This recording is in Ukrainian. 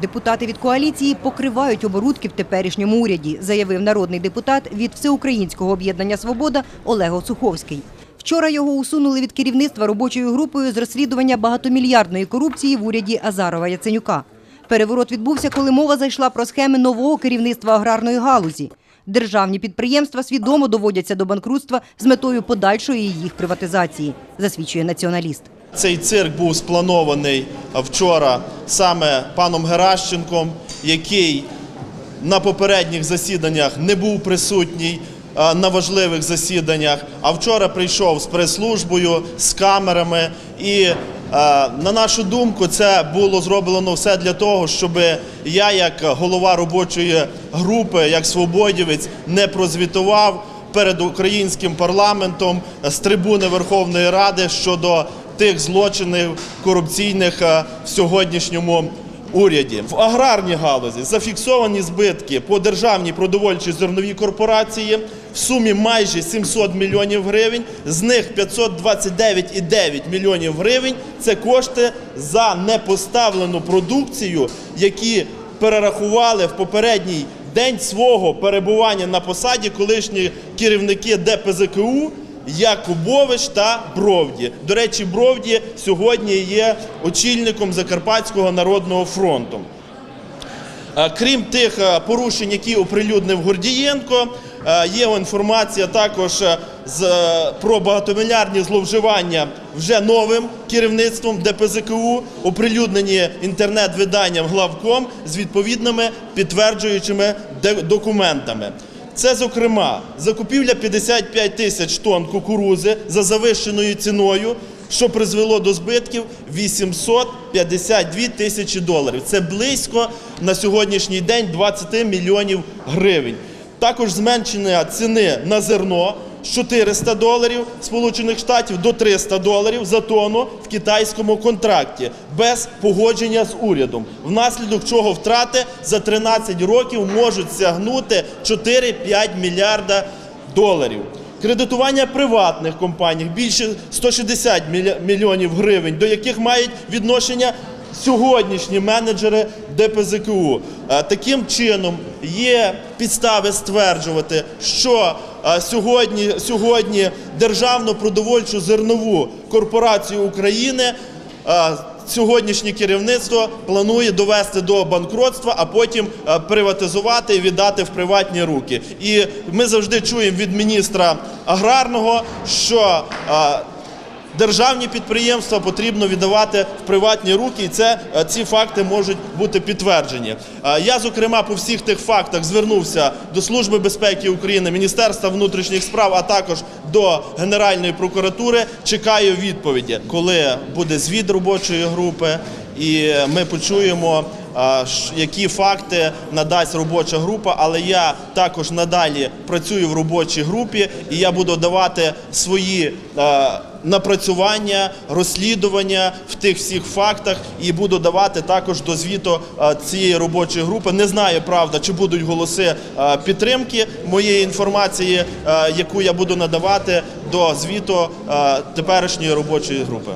Депутати від коаліції покривають оборудки в теперішньому уряді, заявив народний депутат від Всеукраїнського об'єднання Свобода Олег Осуховський. Вчора його усунули від керівництва робочою групою з розслідування багатомільярдної корупції в уряді Азарова Яценюка. Переворот відбувся, коли мова зайшла про схеми нового керівництва аграрної галузі. Державні підприємства свідомо доводяться до банкрутства з метою подальшої їх приватизації, засвідчує націоналіст. Цей цирк був спланований вчора саме паном Геращенком, який на попередніх засіданнях не був присутній на важливих засіданнях, а вчора прийшов з прес-службою, з камерами. І на нашу думку, це було зроблено все для того, щоб я, як голова робочої групи, як свободівець, не прозвітував перед українським парламентом з трибуни Верховної Ради щодо тих злочинів корупційних е, в сьогоднішньому уряді. В аграрній галузі зафіксовані збитки по державній продовольчій зерновій корпорації в сумі майже 700 мільйонів гривень. З них 529,9 мільйонів гривень це кошти за непоставлену продукцію, які перерахували в попередній день свого перебування на посаді колишні керівники ДПЗКУ Якубович та Бровді. До речі, Бровді сьогодні є очільником Закарпатського народного фронту. Е, Крім тих е, порушень, які оприлюднив Гордієнко, е, є інформація також про багатомільярдні зловживання вже новим керівництвом ДПЗКУ, оприлюднені інтернет-виданням главком з відповідними підтверджуючими документами. Це, зокрема, закупівля 55 тисяч тонн кукурузи за завищеною ціною, що призвело до збитків 852 тисячі доларів. Це близько на сьогоднішній день 20 мільйонів гривень. Також зменшення ціни на зерно з 400 доларів Сполучених Штатів до 300 доларів за тонну в китайському контракті без погодження з урядом, внаслідок чого втрати за 13 років можуть сягнути 4-5 мільярда доларів. Кредитування приватних компаній більше 160 мілья- мільйонів гривень, до яких мають відношення сьогоднішні менеджери ДПЗКУ. Е, Таким чином є підстави стверджувати, що е, сьогодні, сьогодні Державну продовольчу зернову корпорацію України е, сьогоднішнє керівництво планує довести до банкротства, а потім приватизувати і віддати в приватні руки. І ми завжди чуємо від міністра аграрного, що Державні підприємства потрібно віддавати в приватні руки, і це е, ці факти можуть бути підтверджені. Е, Я, зокрема, по всіх тих фактах звернувся до Служби безпеки України, Міністерства внутрішніх справ, а також до Генеральної прокуратури. Чекаю відповіді, коли буде звіт робочої групи, і ми почуємо. Які факти надасть робоча група, але я також надалі працюю в робочій групі, і я буду давати свої напрацювання, розслідування в тих всіх фактах, і буду давати також до звіту цієї робочої групи. Не знаю, правда, чи будуть голоси підтримки моєї інформації, яку я буду надавати до звіту теперішньої робочої групи.